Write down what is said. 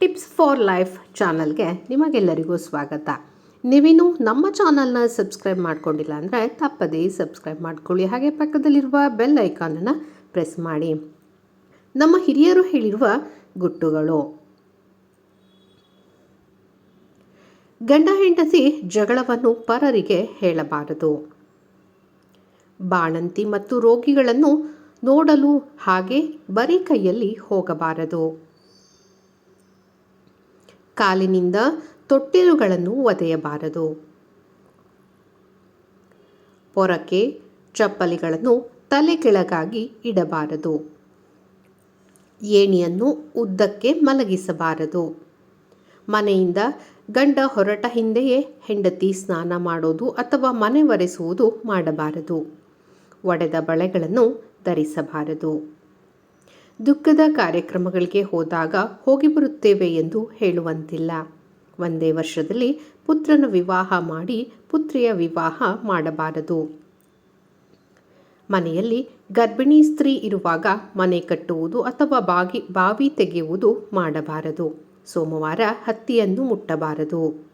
Tips for life ಚಾನಲ್ಗೆ ನಿಮಗೆಲ್ಲರಿಗೂ ಸ್ವಾಗತ. ನೀವಿನ್ನು ನಮ್ಮ ಚಾನಲ್ನ ಸಬ್ಸ್ಕ್ರೈಬ್ ಮಾಡ್ಕೊಂಡಿಲ್ಲ ಅಂದರೆ ತಪ್ಪದೇ ಸಬ್ಸ್ಕ್ರೈಬ್ ಮಾಡ್ಕೊಳ್ಳಿ. ಹಾಗೆ ಪಕ್ಕದಲ್ಲಿರುವ ಬೆಲ್ ಐಕಾನನ್ನು ಪ್ರೆಸ್ ಮಾಡಿ. ನಮ್ಮ ಹಿರಿಯರು ಹೇಳಿರುವ ಗುಟ್ಟುಗಳು. ಗಂಡ ಹೆಂಡತಿ ಜಗಳವನ್ನು ಪರರಿಗೆ ಹೇಳಬಾರದು. ಬಾಣಂತಿ ಮತ್ತು ರೋಗಿಗಳನ್ನು ನೋಡಲು ಹಾಗೆ ಬರೀ ಕೈಯಲ್ಲಿ ಹೋಗಬಾರದು. ಕಾಲಿನಿಂದ ತೊಟ್ಟಿಲುಗಳನ್ನು ಒದೆಯಬಾರದು. ಪೊರಕೆ ಚಪ್ಪಲಿಗಳನ್ನು ತಲೆ ಕೆಳಗಾಗಿ ಇಡಬಾರದು. ಏಣಿಯನ್ನು ಉದ್ದಕ್ಕೆ ಮಲಗಿಸಬಾರದು. ಮನೆಯಿಂದ ಗಂಡ ಹೊರಟ ಹಿಂದೆಯೇ ಹೆಂಡತಿ ಸ್ನಾನ ಮಾಡೋದು ಅಥವಾ ಮನೆ ಒರೆಸುವುದು ಮಾಡಬಾರದು. ಒಡೆದ ಬಳೆಗಳನ್ನು ಧರಿಸಬಾರದು. ದುಃಖದ ಕಾರ್ಯಕ್ರಮಗಳಿಗೆ ಹೋದಾಗ ಹೋಗಿ ಬರುತ್ತೇವೆ ಎಂದು ಹೇಳುವಂತಿಲ್ಲ. ಒಂದೇ ವರ್ಷದಲ್ಲಿ ಪುತ್ರನ ವಿವಾಹ ಮಾಡಿ ಪುತ್ರಿಯ ವಿವಾಹ ಮಾಡಬಾರದು. ಮನೆಯಲ್ಲಿ ಗರ್ಭಿಣಿ ಸ್ತ್ರೀ ಇರುವಾಗ ಮನೆ ಕಟ್ಟುವುದು ಅಥವಾ ಬಾಗಿ, ಬಾವಿ ತೆಗೆಯುವುದು ಮಾಡಬಾರದು. ಸೋಮವಾರ ಹತ್ತಿಯನ್ನು ಮುಟ್ಟಬಾರದು.